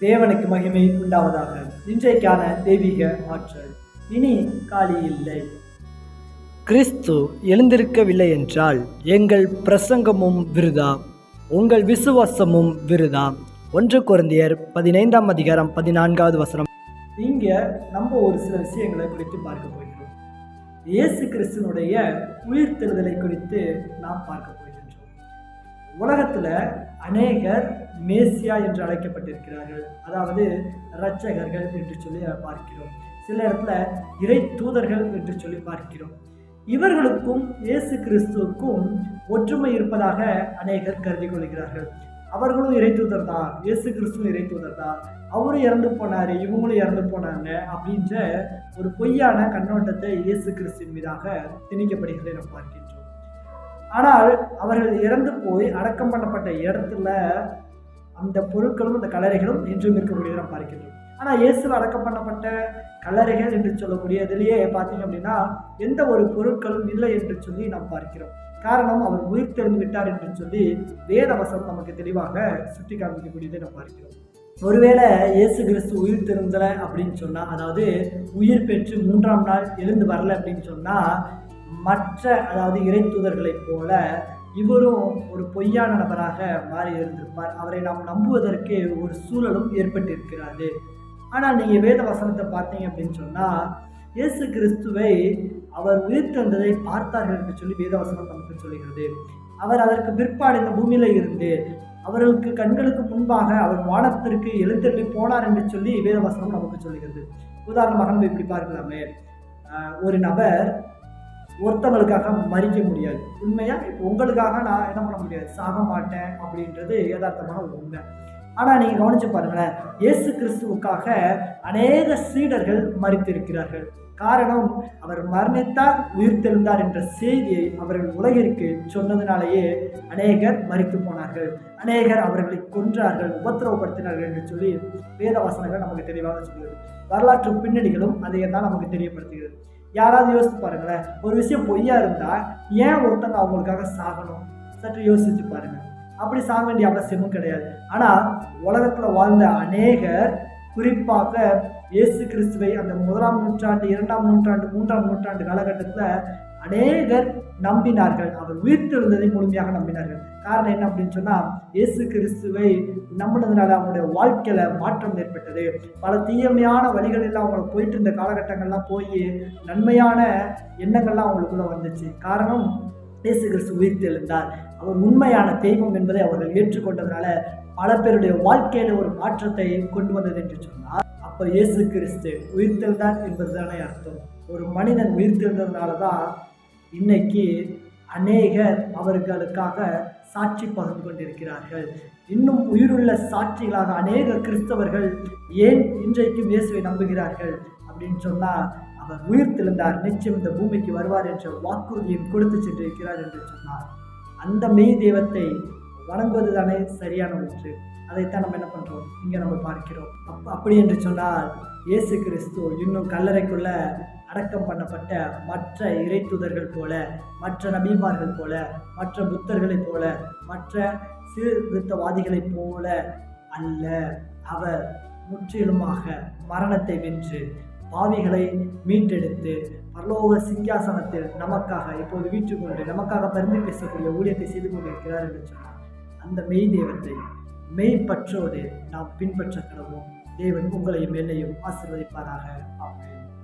தேவனுக்கு மகிமை உண்டாவதாக. இன்றைக்கான தெய்வீக ஆற்றல். இனி காலி இல்லை. கிறிஸ்து எழுந்திருக்கவில்லை என்றால் எங்கள் பிரசங்கமும் விருதா? உங்கள் விசுவாசமும் விருதா? ஒன்று குருந்தியர் பதினைந்தாம் அதிகாரம் பதினான்காவது வசனம். இங்க நம்ம ஒரு சில விஷயங்களை குறித்து பார்க்க போகிறோம். இயேசு கிறிஸ்துனுடைய உயிர்த்தெழுதலை குறித்து நாம் பார்க்க போகின்றோம் உலகத்தில் அநேகர் மேசியா என்று அழைக்கப்பட்டிருக்கிறார்கள். அதாவது இரட்சகர்கள் என்று சொல்லி பார்க்கிறோம். சில இடத்துல இறை தூதர்கள் என்று சொல்லி பார்க்கிறோம். இவர்களுக்கும் இயேசு கிறிஸ்துவுக்கும் ஒற்றுமை இருப்பதாக அநேகர் கருதி கொள்கிறார்கள். அவர்களும் இறை தூதர் தான் இயேசு கிறிஸ்துவும் இறை தூதர் தான் அவரும் இறந்து போனாரு இவங்களும் இறந்து போனாங்க அப்படின்ற ஒரு பொய்யான கண்ணோட்டத்தை இயேசு கிறிஸ்துவின் மீதாக திணிக்கப்படுகிறதை நாம் பார்க்கின்றோம். ஆனால் அவர்கள் இறந்து போய் அடக்கம் பண்ணப்பட்ட இடத்துல அந்த பொருட்களும் அந்த கல்லறைகளும் என்றும் இருக்கக்கூடியதை நாம் பார்க்கின்றோம். ஆனால் இயேசுவ அடக்கம் பண்ணப்பட்ட கல்லறைகள் என்று சொல்லக்கூடியதிலேயே பார்த்தீங்க அப்படின்னா எந்த ஒரு பொருட்களும் இல்லை என்று சொல்லி நாம் பார்க்கிறோம். காரணம் அவர் உயிர் தெரிந்து விட்டார் என்று சொல்லி வேதவசம் நமக்கு தெளிவாக சுட்டி காமிக்கக்கூடியதை நாம் பார்க்கிறோம். ஒருவேளை இயேசு கிறிஸ்து உயிர் திருந்தலை அப்படின்னு சொன்னால் அதாவது உயிர் பெற்று மூன்றாம் நாள் எழுந்து வரல அப்படின்னு சொன்னால் மற்ற அதாவது இறை தூதர்களைப் போல இவரும் ஒரு பொய்யான நபராக மாறி இருந்திருப்பார். அவரை நாம் நம்புவதற்கு ஒரு சூழலும் ஏற்பட்டிருக்கிறது. ஆனால் நீங்கள் வேத வசனத்தை பார்த்தீங்க அப்படின்னு சொன்னால் இயேசு கிறிஸ்துவை அவர் உயிர் தந்ததை பார்த்தார்கள் என்று சொல்லி வேதவசனம் நமக்கு சொல்கிறது. அவர் அதற்கு பிற்பாடு இந்த பூமியில் இருந்து அவர்களுக்கு கண்களுக்கு முன்பாக அவர் வானத்திற்கு எழுந்தள்ளி போனார் என்று சொல்லி வேதவசனம் நமக்கு சொல்கிறது. உதாரணமாக நம்ம இப்படி பார்க்கலாமே. ஒரு நபர் ஒருத்தவங்களுக்காக மறிக்க முடியாது. உண்மையாக இப்போ உங்களுக்காக நான் என்ன பண்ண முடியாது? சாக மாட்டேன் அப்படின்றது யதார்த்தமான உண்மை. ஆனால் நீங்கள் கவனிச்சு பாருங்களேன். இயேசு கிறிஸ்துவுக்காக அநேக சீடர்கள் மறித்திருக்கிறார்கள். காரணம் அவர் மரணித்தார் உயிர்த்தெழுந்தார் என்ற செய்தியை அவர்கள் உலகிற்கு சொன்னதுனாலேயே அநேகர் மறித்து போனார்கள். அநேகர் அவர்களை கொன்றார்கள் உபத்திரவப்படுத்தினார்கள் என்று சொல்லி வேத வசனங்கள் நமக்கு தெளிவாக சொல்கிறது வரலாற்று பின்னணிகளும் அதையே தான் நமக்கு தெரியப்படுத்துகிறது. யாராவது யோசித்து பாருங்களேன். ஒரு விஷயம் பொய்யா இருந்தால் ஏன் ஒருத்தங்க அவங்களுக்காக சாகணும்? சற்று யோசிச்சு பாருங்கள் அப்படி சாக வேண்டிய அவசியமும் கிடையாது. ஆனால் உலகத்தில் வாழ்ந்த அநேகர் குறிப்பாக இயேசு கிறிஸ்துவை அந்த முதலாம் நூற்றாண்டு இரண்டாம் நூற்றாண்டு மூன்றாம் நூற்றாண்டு காலகட்டத்தில் அநேகர் நம்பினார்கள். அவர் உயிர்த்தெழுந்ததை முழுமையாக நம்பினார்கள். காரணம் என்ன அப்படின்னு சொன்னால் இயேசு கிறிஸ்துவை நம்பினதுனால அவங்களுடைய வாழ்க்கையில் மாற்றம் ஏற்பட்டது. பல தீயமையான வழிகளில் அவங்க போயிட்டு இருந்த காலகட்டங்கள்லாம் போய் நன்மையான எண்ணங்கள்லாம் அவங்களுக்குள்ளே வந்துச்சு. காரணம் இயேசு கிறிஸ்து உயிர்த்தெழுந்தார். அவர் உண்மையான தெய்வம் என்பதை அவர்கள் ஏற்றுக்கொண்டதுனால பல பேருடைய வாழ்க்கையில ஒரு மாற்றத்தை கொண்டு வந்தது என்று சொன்னார் அப்போ இயேசு கிறிஸ்து உயிர்த்தெழுந்தார் என்பதுதானே அர்த்தம். ஒரு மனிதன் உயிர்த்தெழுந்ததுனால தான் இன்னைக்கு அநேகர் அவர்களுக்காக சாட்சி பகிர்ந்து கொண்டிருக்கிறார்கள். இன்னும் உயிருள்ள சாட்சிகளாக அநேக கிறிஸ்தவர்கள் ஏன் இன்றைக்கும் இயேசுவை நம்புகிறார்கள் அப்படின்னு சொன்னால் அவர் உயிர்த்தெழுந்தார் நிச்சயம் இந்த பூமிக்கு வருவார் என்ற வாக்குறுதியும் கொடுத்து சென்றிருக்கிறார் என்று சொன்னார். அந்த மெய் தெய்வத்தை வணங்குவது தானே சரியான ஒன்று. அதைத்தான் நம்ம என்ன பண்ணுறோம் இங்கே நம்ம பார்க்கிறோம். அப்போ அப்படி என்று சொன்னால் இயேசு கிறிஸ்து இன்னும் கல்லறைக்குள்ள அடக்கம் பண்ணப்பட்ட மற்ற இறை தூதர்கள் போல மற்ற நபிமார்கள் போல மற்ற புத்தர்களைப் போல மற்ற சீர்திருத்தவாதிகளைப் போல அல்ல. அவர் முற்றிலுமாக மரணத்தை வென்று பாவிகளை மீட்டெடுத்து பரலோக சிங்காசனத்தில் நமக்காக இப்போது வீற்றுக்கொண்டு நமக்காக பரிந்து பேசக்கூடிய ஊழியத்தை செய்து கொண்டிருக்கிறார் என்று சொன்னார். அந்த மெய் தெய்வத்தை மெய்ப்பற்றோடு நாம் பின்பற்ற கடவோம் தேவன் உங்களையும் என்னையும் ஆசீர்வதிப்பாராக. ஆமாம்